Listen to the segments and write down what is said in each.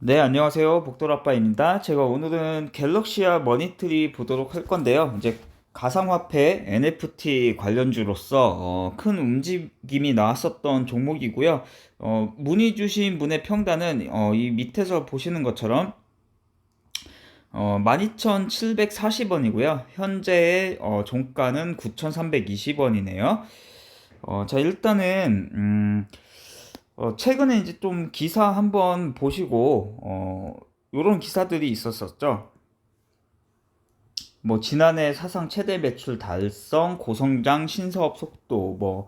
네, 안녕하세요. 복돌아빠입니다. 제가 오늘은 갤럭시아 머니트리 보도록 할 건데요. 이제 가상화폐 NFT 관련주로서 어, 큰 움직임이 나왔었던 종목이고요. 어, 문의 주신 분의 평단은 어, 이 밑에서 보시는 것처럼 어, 12,740원이고요. 현재의 어, 종가는 9,320원이네요. 어, 자, 일단은 음, 어, 최근에 이제 좀 기사 한번 보시고, 어, 요런 기사들이 있었었죠. 뭐, 지난해 사상 최대 매출 달성, 고성장, 신사업 속도, 뭐,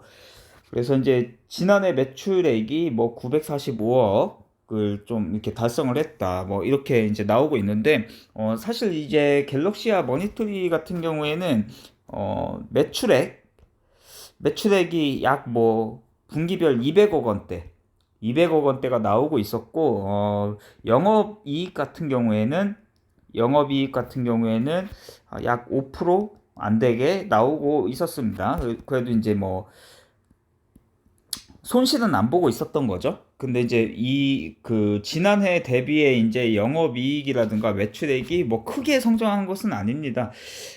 그래서 이제 지난해 매출액이 뭐 945억을 좀 이렇게 달성을 했다. 뭐, 이렇게 이제 나오고 있는데, 어, 사실 이제 갤럭시아 머니터리 같은 경우에는, 어, 매출액, 매출액이 약 뭐, 분기별 200억 원대, 200억 원대가 나오고 있었고 어, 영업 이익 같은 경우에는 영업 이익 같은 경우에는 약 5%안 되게 나오고 있었습니다. 그래도 이제 뭐 손실은 안 보고 있었던 거죠. 근데 이제 이 그 지난해 대비해 이제 영업 이익이라든가 매출액이 뭐 크게 성장한 것은 아닙니다.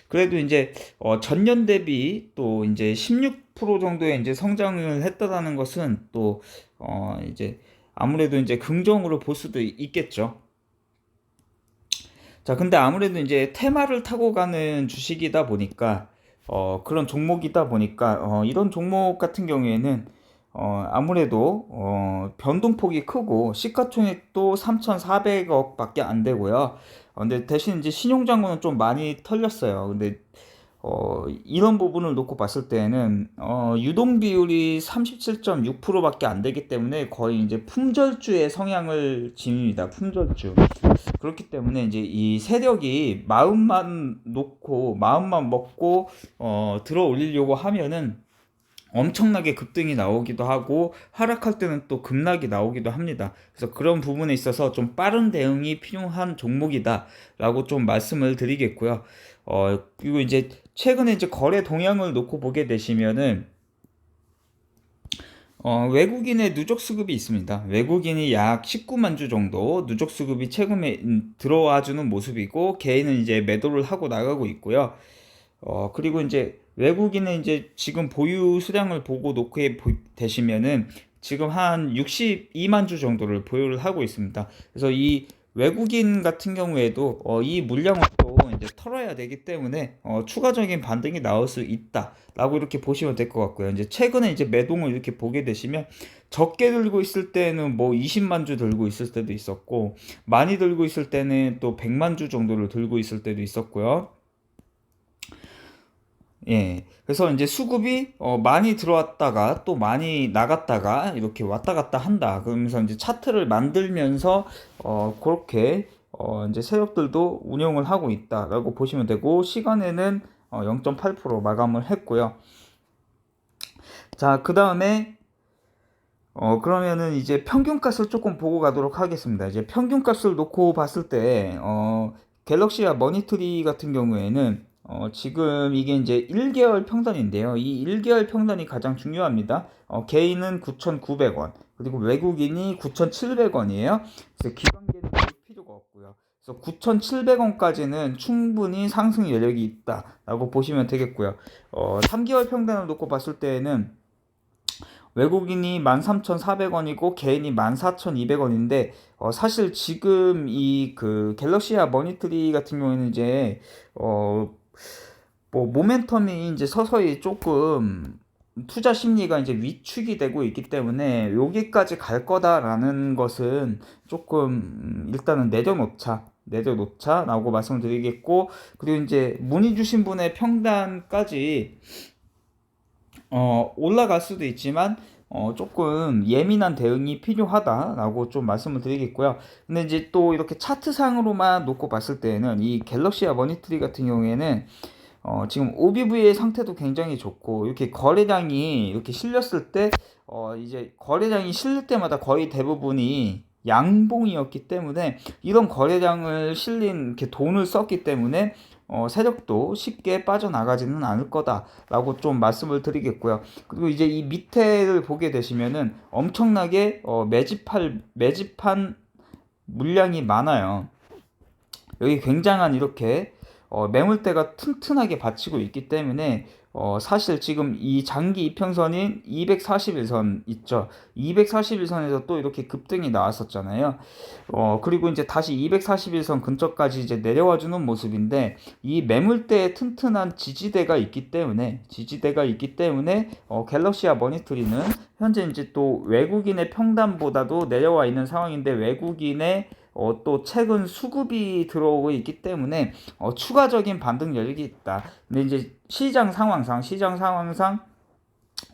그래도 이제 어 전년 대비 또 이제 16% 정도의 이제 성장을 했다라는 것은 또 어 이제 아무래도 이제 긍정으로 볼 수도 있겠죠. 자, 근데 아무래도 이제 테마를 타고 가는 주식이다 보니까 어 그런 종목이다 보니까 어 이런 종목 같은 경우에는 어, 아무래도 어, 변동폭이 크고 시가총액도 3,400억밖에 안 되고요. 어, 근데 대신 이제 신용잔고는 좀 많이 털렸어요. 근데 어, 이런 부분을 놓고 봤을 때는 어, 유동 비율이 37.6%밖에 안 되기 때문에 거의 이제 품절주의 성향을 지닙니다. 품절주. 그렇기 때문에 이제 이 세력이 마음만 놓고 마음만 먹고 어, 들어 올리려고 하면은 엄청나게 급등이 나오기도 하고 하락할 때는 또 급락이 나오기도 합니다. 그래서 그런 부분에 있어서 좀 빠른 대응이 필요한 종목이다라고 좀 말씀을 드리겠고요. 어, 그리고 이제 최근에 이제 거래 동향을 놓고 보게 되시면은 어, 외국인의 누적 수급이 있습니다. 외국인이 약 19만 주 정도 누적 수급이 최근에 들어와 주는 모습이고 개인은 이제 매도를 하고 나가고 있고요. 어, 그리고 이제 외국인은 이제 지금 보유 수량을 보고 놓게 되시면은 지금 한 62만 주 정도를 보유를 하고 있습니다. 그래서 이 외국인 같은 경우에도 어, 이 물량을 또 이제 털어야 되기 때문에 어, 추가적인 반등이 나올 수 있다라고 이렇게 보시면 될 것 같고요. 이제 최근에 이제 매동을 이렇게 보게 되시면 적게 들고 있을 때는 뭐 20만 주 들고 있을 때도 있었고 많이 들고 있을 때는 또 100만 주 정도를 들고 있을 때도 있었고요. 예. 그래서 이제 수급이 어 많이 들어왔다가 또 많이 나갔다가 이렇게 왔다 갔다 한다. 그러면서 이제 차트를 만들면서 어 그렇게 어 이제 세력들도 운영을 하고 있다라고 보시면 되고 시간에는 어 0.8% 마감을 했고요. 자, 그 다음에 어 그러면은 이제 평균값을 조금 보고 가도록 하겠습니다. 이제 평균값을 놓고 봤을 때 어 갤럭시와 머니트리 같은 경우에는 어, 지금 이게 이제 1개월 평단인데요. 이 1개월 평단이 가장 중요합니다. 어, 개인은 9,900원, 그리고 외국인이 9,700원이에요. 그래서 기관계는 필요가 없고요. 그래서 9,700원까지는 충분히 상승 여력이 있다라고 보시면 되겠고요. 어, 3개월 평단을 놓고 봤을 때에는 외국인이 13,400원이고 개인이 14,200원인데 어, 사실 지금 이 그 갤럭시아 머니트리 같은 경우에는 이제 어, 뭐 모멘텀이 이제 서서히 조금 투자 심리가 이제 위축이 되고 있기 때문에 여기까지 갈 거다라는 것은 조금 일단은 내려놓자 내려놓자라고 말씀을 드리겠고 그리고 이제 문의 주신 분의 평단까지 어 올라갈 수도 있지만 어, 조금 예민한 대응이 필요하다라고 좀 말씀을 드리겠고요. 근데 이제 또 이렇게 차트상으로만 놓고 봤을 때는 이 갤럭시아 머니트리 같은 경우에는 어, 지금 OBV의 상태도 굉장히 좋고 이렇게 거래량이 이렇게 실렸을 때 어, 이제 거래량이 실릴 때마다 거의 대부분이 양봉이었기 때문에 이런 거래량을 실린 이렇게 돈을 썼기 때문에 어, 세력도 쉽게 빠져나가지는 않을 거다라고 좀 말씀을 드리겠고요. 그리고 이제 이 밑에를 보게 되시면은 엄청나게 어, 매집할 매집한 물량이 많아요. 여기 굉장한 이렇게 어, 매물대가 튼튼하게 받치고 있기 때문에 어, 사실 지금 이 장기 이평선인 241선 있죠. 241선에서 또 이렇게 급등이 나왔었잖아요. 어, 그리고 이제 다시 241선 근처까지 이제 내려와 주는 모습인데 이 매물대에 튼튼한 지지대가 있기 때문에 지지대가 있기 때문에 어, 갤럭시와 머니트리는 현재 이제 또 외국인의 평단보다도 내려와 있는 상황인데 외국인의 어, 또 최근 수급이 들어오고 있기 때문에 어, 추가적인 반등 여력이 있다. 근데 이제 시장 상황상 시장 상황상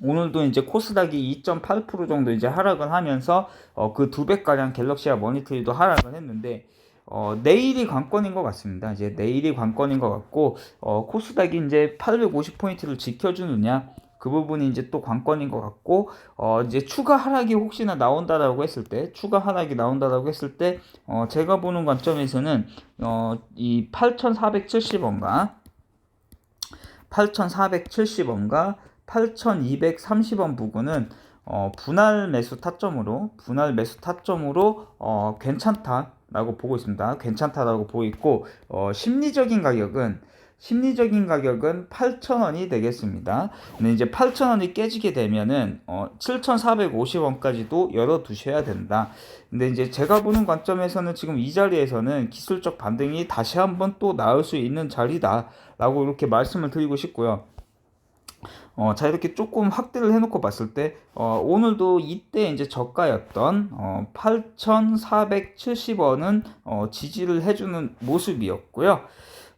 오늘도 이제 코스닥이 2.8% 정도 이제 하락을 하면서 어, 그 두 배가량 갤럭시와 머니터리도 하락을 했는데 어, 내일이 관건인 것 같습니다. 이제 내일이 관건인 것 같고 어, 코스닥이 이제 850포인트를 지켜주느냐 그 부분이 이제 또 관건인 것 같고 어 이제 추가 하락이 혹시나 나온다라고 했을 때 추가 하락이 나온다라고 했을 때 어 제가 보는 관점에서는 어이 8,470원과 8,470원과 8,230원 부근은 어 분할 매수 타점으로 분할 매수 타점으로 어 괜찮다라고 보고 있습니다. 괜찮다라고 보고 있고 어 심리적인 가격은 심리적인 가격은 8,000원이 되겠습니다. 근데 이제 8,000원이 깨지게 되면은 어 7,450원까지도 열어 두셔야 된다. 근데 이제 제가 보는 관점에서는 지금 이 자리에서는 기술적 반등이 다시 한번 또 나올 수 있는 자리다라고 이렇게 말씀을 드리고 싶고요. 어, 자, 이렇게 조금 확대를 해놓고 봤을 때, 어, 오늘도 이때 이제 저가였던, 어, 8,470원은, 어, 지지를 해주는 모습이었고요.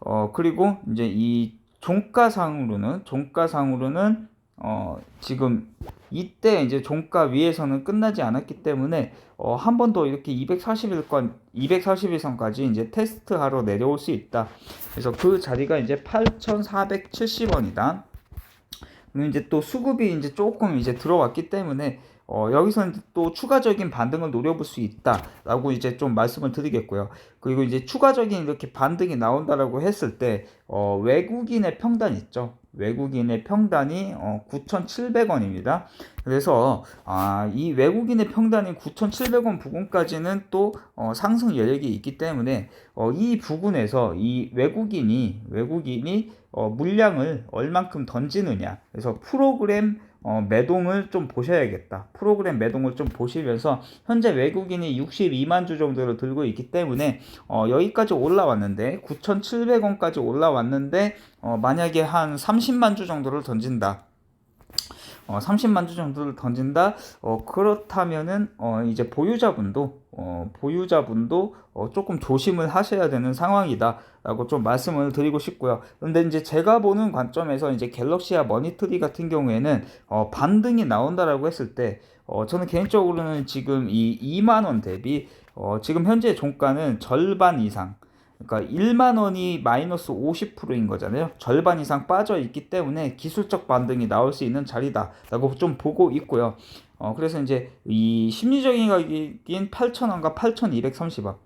어, 그리고 이제 이 종가상으로는, 종가상으로는, 어, 지금 이때 이제 종가 위에서는 끝나지 않았기 때문에, 어, 한 번 더 이렇게 241건, 241선까지 이제 테스트하러 내려올 수 있다. 그래서 그 자리가 이제 8,470원이다. 그리고 이제 또 수급이 이제 조금 이제 들어왔기 때문에 어, 여기서는 또 추가적인 반등을 노려볼 수 있다라고 이제 좀 말씀을 드리겠고요. 그리고 이제 추가적인 이렇게 반등이 나온다라고 했을 때 어, 외국인의 평단 있죠. 외국인의 평단이 어, 9,700원입니다. 그래서 아, 이 외국인의 평단인 9,700원 부근까지는 또 어, 상승 여력이 있기 때문에 어, 이 부근에서 이 외국인이 외국인이 어, 물량을 얼만큼 던지느냐. 그래서 프로그램 어, 매동을 좀 보셔야겠다. 프로그램 매동을 좀 보시면서 현재 외국인이 62만 주 정도를 들고 있기 때문에 어, 여기까지 올라왔는데 9,700원까지 올라왔는데 어, 만약에 한 30만 주 정도를 던진다. 어, 30만 주 정도를 던진다. 어, 그렇다면은 어, 이제 보유자분도 어, 보유자분도 어, 조금 조심을 하셔야 되는 상황이다라고 좀 말씀을 드리고 싶고요. 근데 이제 제가 보는 관점에서 이제 갤럭시와 머니트리 같은 경우에는 어, 반등이 나온다라고 했을 때 어, 저는 개인적으로는 지금 이 2만 원 대비 어, 지금 현재 종가는 절반 이상 그러니까 1만 원이 마이너스 50%인 거잖아요. 절반 이상 빠져 있기 때문에 기술적 반등이 나올 수 있는 자리다라고 좀 보고 있고요. 어, 그래서 이제 이 심리적인 가격인 8,000원과 8,230원,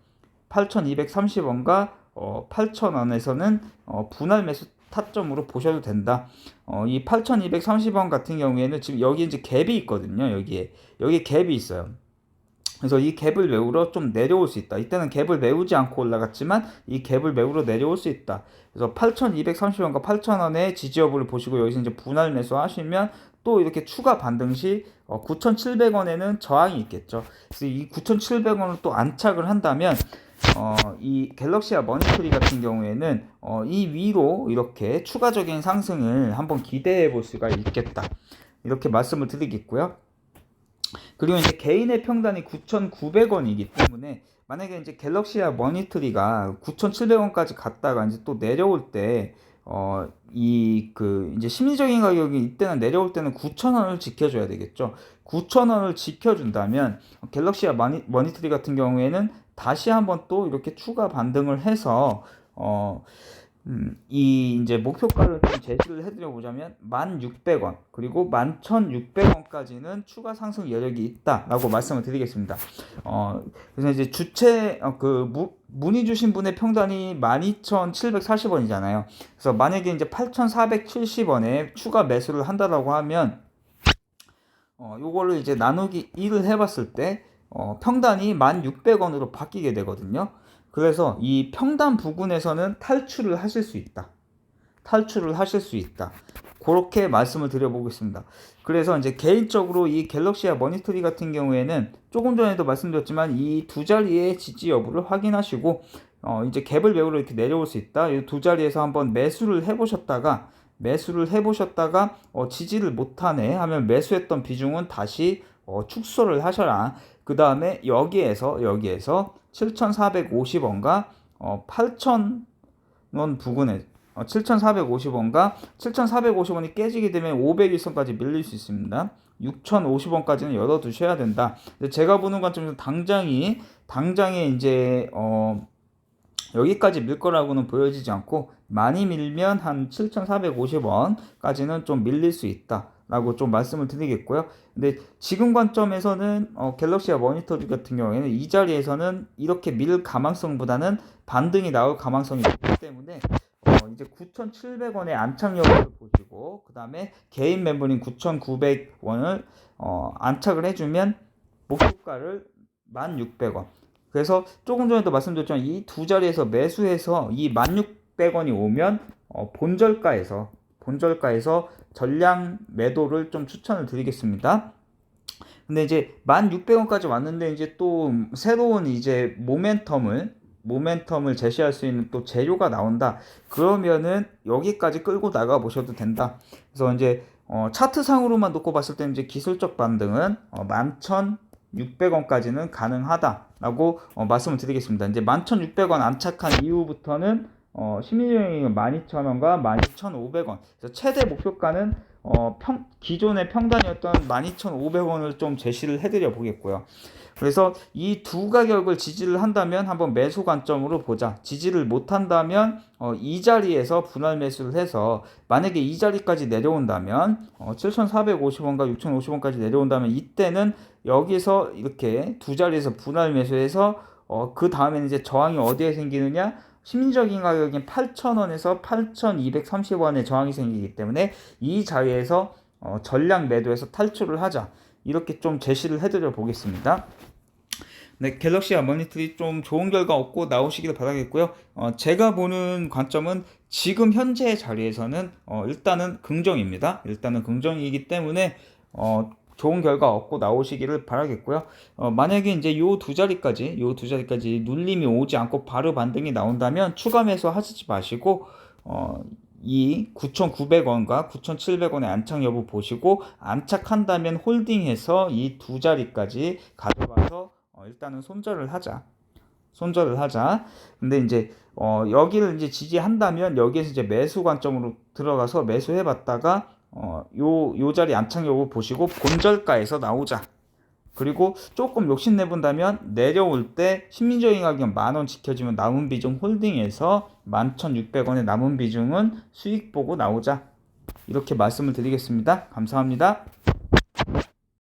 8,230원과 어, 8,000원에서는 어, 분할 매수 타점으로 보셔도 된다. 어, 이 8,230원 같은 경우에는 지금 여기 이제 갭이 있거든요. 여기에 여기 갭이 있어요. 그래서 이 갭을 메우러 좀 내려올 수 있다. 이때는 갭을 메우지 않고 올라갔지만 이 갭을 메우러 내려올 수 있다. 그래서 8,230원과 8,000원의 지지 여부를 보시고 여기서 이제 분할 매수 하시면 또 이렇게 추가 반등 시 9,700원에는 어, 저항이 있겠죠. 그래서 이 9,700원을 또 안착을 한다면 어, 이 갤럭시와 머니터리 같은 경우에는 어, 이 위로 이렇게 추가적인 상승을 한번 기대해 볼 수가 있겠다. 이렇게 말씀을 드리겠고요. 그리고 이제 개인의 평단이 9,900원이기 때문에 만약에 이제 갤럭시와 머니터리가 9,700원까지 갔다가 이제 또 내려올 때 어, 이, 그, 이제 심리적인 가격이 이때는 내려올 때는 9,000원을 지켜줘야 되겠죠. 9,000원을 지켜준다면, 갤럭시와 머니, 머니터리 같은 경우에는 다시 한번 또 이렇게 추가 반등을 해서, 어, 음, 이 이제 목표가를 좀 제시를 해드려 보자면 1,600원 그리고 11,600원까지는 추가 상승 여력이 있다라고 말씀을 드리겠습니다. 어, 그래서 이제 주체 어, 그 무, 문의 주신 분의 평단이 12,740원이잖아요. 그래서 만약에 이제 8,470원에 추가 매수를 한다라고 하면 어, 요거를 이제 나누기 1을 해봤을 때 어, 평단이 1,600원으로 바뀌게 되거든요. 그래서 이 평단 부근에서는 탈출을 하실 수 있다. 탈출을 하실 수 있다. 그렇게 말씀을 드려보겠습니다. 그래서 이제 개인적으로 이 갤럭시와 머니터리 같은 경우에는 조금 전에도 말씀드렸지만 이 두 자리의 지지 여부를 확인하시고 어 이제 갭을 배우러 이렇게 내려올 수 있다. 이 두 자리에서 한번 매수를 해보셨다가 매수를 해보셨다가 어 지지를 못하네 하면 매수했던 비중은 다시 어 축소를 하셔라. 그 다음에 여기에서 여기에서 7,450원과 어 8,000원 부근에 어, 7,450원과 7,450원이 깨지게 되면 500일선까지 밀릴 수 있습니다. 6,050원까지는 열어두셔야 된다. 근데 제가 보는 관점에서 당장이 당장에 이제 어 여기까지 밀 거라고는 보여지지 않고 많이 밀면 한 7,450원까지는 좀 밀릴 수 있다. 라고 좀 말씀을 드리겠고요. 근데 지금 관점에서는 어, 갤럭시와 모니터리 같은 경우에는 이 자리에서는 이렇게 밀 가망성보다는 반등이 나올 가망성이 높기 때문에 어, 이제 9,700원의 안착력을 보시고 그 다음에 개인 멤버인 9,900원을 어, 안착을 해주면 목표가를 1,600원. 그래서 조금 전에도 말씀드렸지만 이 두 자리에서 매수해서 이 1,600원이 오면 어, 본절가에서 본절가에서 전량 매도를 좀 추천을 드리겠습니다. 근데 이제 1,600원까지 왔는데 이제 또 새로운 이제 모멘텀을 모멘텀을 제시할 수 있는 또 재료가 나온다. 그러면은 여기까지 끌고 나가 보셔도 된다. 그래서 이제 어, 차트상으로만 놓고 봤을 때는 이제 기술적 반등은 어, 11,600원까지는 가능하다라고 어, 말씀을 드리겠습니다. 이제 11,600원 안착한 이후부터는 어, 시민여행은 12,000원과 12,500원. 그래서 최대 목표가는 어, 평, 기존의 평단이었던 12,500원을 좀 제시를 해드려 보겠고요. 그래서 이 두 가격을 지지를 한다면 한번 매수 관점으로 보자. 지지를 못 한다면 어, 이 자리에서 분할 매수를 해서 만약에 이 자리까지 내려온다면 어, 7,450원과 6,050원까지 내려온다면 이때는 여기서 이렇게 두 자리에서 분할 매수해서 어, 그 다음에는 이제 저항이 어디에 생기느냐? 심리적인 가격인 8,000원에서 8,230원의 저항이 생기기 때문에 이 자리에서 어, 전량 매도해서 탈출을 하자. 이렇게 좀 제시를 해드려 보겠습니다. 네, 갤럭시와 머니터리 좀 좋은 결과 얻고 나오시기를 바라겠고요. 어, 제가 보는 관점은 지금 현재 자리에서는 어, 일단은 긍정입니다. 일단은 긍정이기 때문에 어, 좋은 결과 얻고 나오시기를 바라겠고요. 어, 만약에 이제 요 두 자리까지, 요 두 자리까지 눌림이 오지 않고 바로 반등이 나온다면 추가 매수 하시지 마시고, 어, 이 9,900원과 9,700원의 안착 여부 보시고 안착한다면 홀딩해서 이 두 자리까지 가져가서 어, 일단은 손절을 하자. 손절을 하자. 근데 이제 어, 여기를 이제 지지한다면 여기에서 이제 매수 관점으로 들어가서 매수해 봤다가 어, 요, 요 자리 안착 여부 보시고 본절가에서 나오자. 그리고 조금 욕심내본다면 내려올 때 신민적인 가격 만원 지켜지면 남은 비중 홀딩해서 11,600원의 남은 비중은 수익 보고 나오자. 이렇게 말씀을 드리겠습니다. 감사합니다.